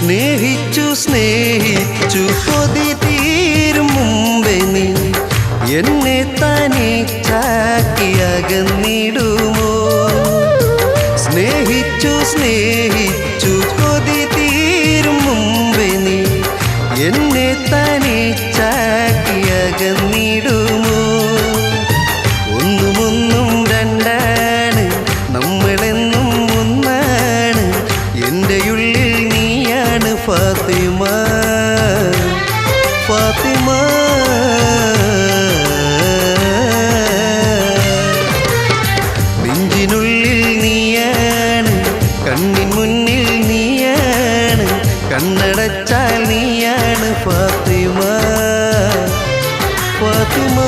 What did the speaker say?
സ്നേഹിച്ചു സ്നേഹിച്ചു കൊതി തീരും മുമ്പേ നീ എന്നെ തനിച്ചാക്കി അകന്നിടുമോ? സ്നേഹിച്ചു സ്നേഹിച്ചു കൊതി തീരും മുമ്പേ നീ എന്നെ തനിച്ചാക്കി അകന്നിടുമോ? ഒന്നുമൊന്നും രണ്ടാണ് നമ്മളെന്നും ഒന്നാണ്. എന്റെ ഉള്ളിൽ നീയാണ് ഫാത്തിമ ഫാത്തിമ. നീയാണ് മുന്നിൽ നീയാണ് കണ്ണടച്ചാൽ നീയാണ് ഫാത്തിമ ഫാത്തിമ.